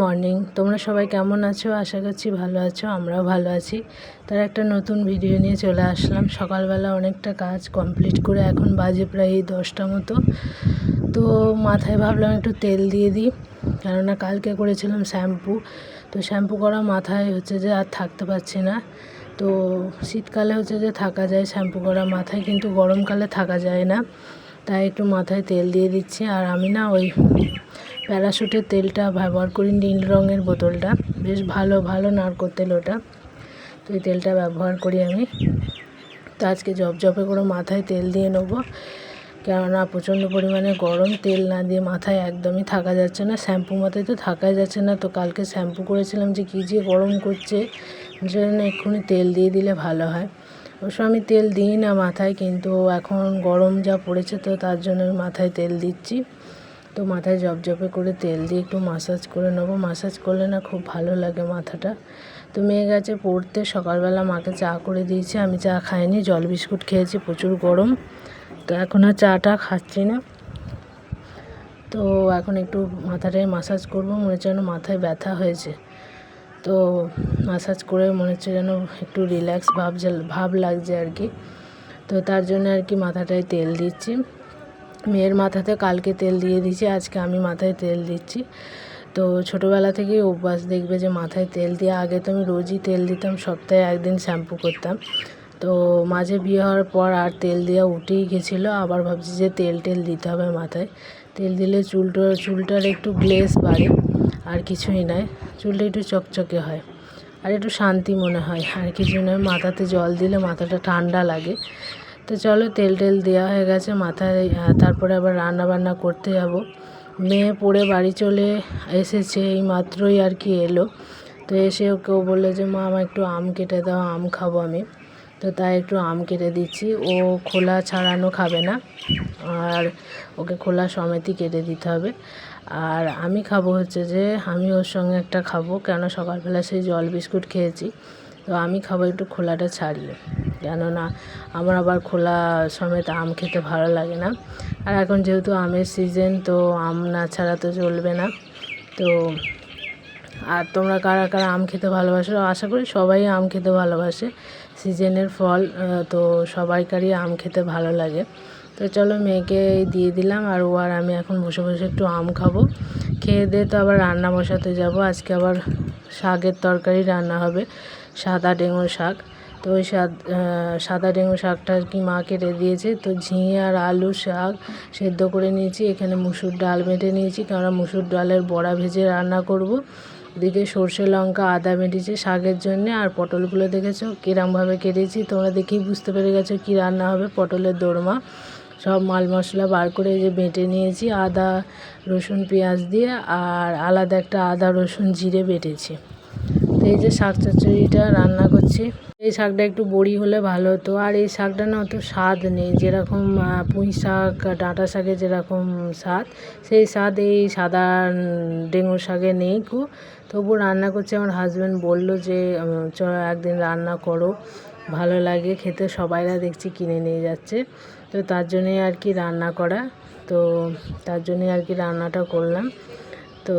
Morning. তোমরা সবাই কেমন আছো? আশা করছি ভালো আছো, আমরাও ভালো আছি। তার একটা নতুন ভিডিও নিয়ে চলে আসলাম। সকালবেলা অনেকটা কাজ কমপ্লিট করে এখন বাজে প্রায় দশটা মতো। তো মাথায় ভাবলাম একটু তেল দিয়ে দিই, কেননা কালকে করেছিলাম শ্যাম্পু। তো শ্যাম্পু করা মাথায় হচ্ছে যে আর থাকতে পারছি না। তো শীতকালে হচ্ছে যে থাকা যায় শ্যাম্পু করা মাথায়, কিন্তু গরমকালে থাকা যায় না। তাই একটু মাথায় তেল দিয়ে দিচ্ছি। আর আমি না ওই প্যারাশুটের তেলটা ব্যবহার করি, নীল রঙের বোতলটা। বেশ ভালো ভালো নারকোল তেল ওটা। তো এই তেলটা ব্যবহার করি আমি। তো আজকে জপজপে করে মাথায় তেল দিয়ে নেব। কেননা প্রচণ্ড পরিমাণে গরম, তেল না দিয়ে মাথায় একদমই থাকা যাচ্ছে না। শ্যাম্পু মাথায় তো থাকাই যাচ্ছে না। তো কালকে শ্যাম্পু করেছিলাম যে কী যে গরম করছে জন্য এক্ষুনি তেল দিয়ে দিলে ভালো হয়। অবশ্য আমি তেল দিই না মাথায়, কিন্তু এখন গরম যা পড়েছে তো তার জন্য আমি মাথায় তেল দিচ্ছি। তো মাথায় জপজপে করে তেল দিয়ে একটু মাসাজ করে নেব। মাসাজ করলে না খুব ভালো লাগে মাথাটা। তো মেয়ে গেছে পড়তে, সকালবেলা মাকে চা করে দিয়েছি। আমি চা খাইনি, জল বিস্কুট খেয়েছি, প্রচুর গরম। তো এখন আর চাটা খাচ্ছি না। তো এখন একটু মাথাটায় মাসাজ করব, মনে হচ্ছে যেন মাথায় ব্যথা হয়েছে। তো মাসাজ করে মনে হচ্ছে যেন একটু রিল্যাক্স ভাব ভাব লাগছে আর কি। তো তার জন্য আর কি মাথাটায় তেল দিচ্ছি। মেয়ের মাথাতে কালকে তেল দিয়ে দিয়েছি, আজকে আমি মাথায় তেল দিচ্ছি। তো ছোটোবেলা থেকেই অভ্যাস দেখবে যে মাথায় তেল দিয়ে আগে তো আমি রোজই তেল দিতাম, সপ্তাহে একদিন শ্যাম্পু করতাম। তো মাঝে বিয়ে হওয়ার পর আর তেল দেওয়া উঠেই গেছিল, আবার ভাবছি যে তেল টেল দিতে হবে মাথায়। তেল দিলে চুলটা, চুলটার একটু গ্লেস বাড়ে, আর কিছুই নয় চুলটা একটু চকচকে হয়। আর একটু শান্তি মনে হয়, আর কিছু নয়, মাথাতে জল দিলে মাথাটা ঠান্ডা লাগে। তো চলো তেল টেল দেওয়া হয়ে গেছে মাথায় তারপরে আবার রান্না বান্না করতে যাব। মেয়ে পড়ে বাড়ি চলে এসেছে, এই মাত্রই আর কি এলো। তো এসে ওকেও বলল যে, মা আমার একটু আম কেটে দাও, আম খাব আমি। তো তাই একটু আম কেটে দিচ্ছি। ও খোলা ছাড়ানো খাবে না, আর ওকে খোলা সমেতই কেটে দিতে হবে। আর আমি খাব হচ্ছে যে, আমি ওর সঙ্গে একটা খাব, কেন সকালবেলা সেই জল বিস্কুট খেয়েছি। তো আমি খাব একটু খোলাটা ছাড়িয়ে। কেননা আমার আবার খোলা সমেত আম খেতে ভালো লাগে না। আর এখন যেহেতু আমের সিজন তো আম না ছাড়া তো চলবে না। তো আর তোমরা কারা কারা আম খেতে ভালোবাসো? আশা করি সবাই আম খেতে ভালোবাসে। সিজনের ফল তো সবাইকারই আম খেতে ভালো লাগে। তো চলো মেয়েকে দিয়ে দিলাম আর ও আর আমি এখন বসে বসে একটু আম খাব। খেয়ে দিয়ে তো আবার রান্না বসাতে যাব। আজকে আবার শাকের তরকারি রান্না হবে, সাদা ডেঙো শাক। তো ওই সাদা ডেঙো শাকটা আর কি মা কেটে দিয়েছে। তো ঝিঙে আর আলু শাক সেদ্ধ করে নিয়েছি। এখানে মুসুর ডাল বেটে নিয়েছি। কেননা মুসুর ডালের বড়া ভেজে রান্না করব। ওদিকে সর্ষে লঙ্কা, আদা বেটেছি শাকের জন্যে। আর পটলগুলো দেখেছ? কিরমভাবে কেটেছি? তোমরা দেখেই বুঝতে পেরে গেছো কী রান্না হবে। পটলের দোরমা। সব মাল মশলা বার করে যে বেটে নিয়েছি। আদা, রসুন, পেঁয়াজ দিয়ে। আর আলাদা একটা আদা, রসুন, জিরে বেটেছি। তো এই যে শাক চচ্চড়িটা রান্না করছি। এই শাকটা একটু বড়ি হলে ভালো হতো। আর এই শাকটা না অত স্বাদ নেই, যেরকম পুঁই শাক, ডাঁটা শাকে যেরকম স্বাদ, সেই স্বাদ এই সাদা ডেঙ্গু শাকে নেই খুব তবু রান্না করছে, আমার হাজব্যান্ড বলল যে চ একদিন রান্না করো, ভালো লাগে, খেতে সবাইরা দেখছি কিনে নিয়ে যাচ্ছে। তো তার জন্যই আর কি রান্না করা, তো তার জন্যই আর কি রান্নাটা করলাম। তো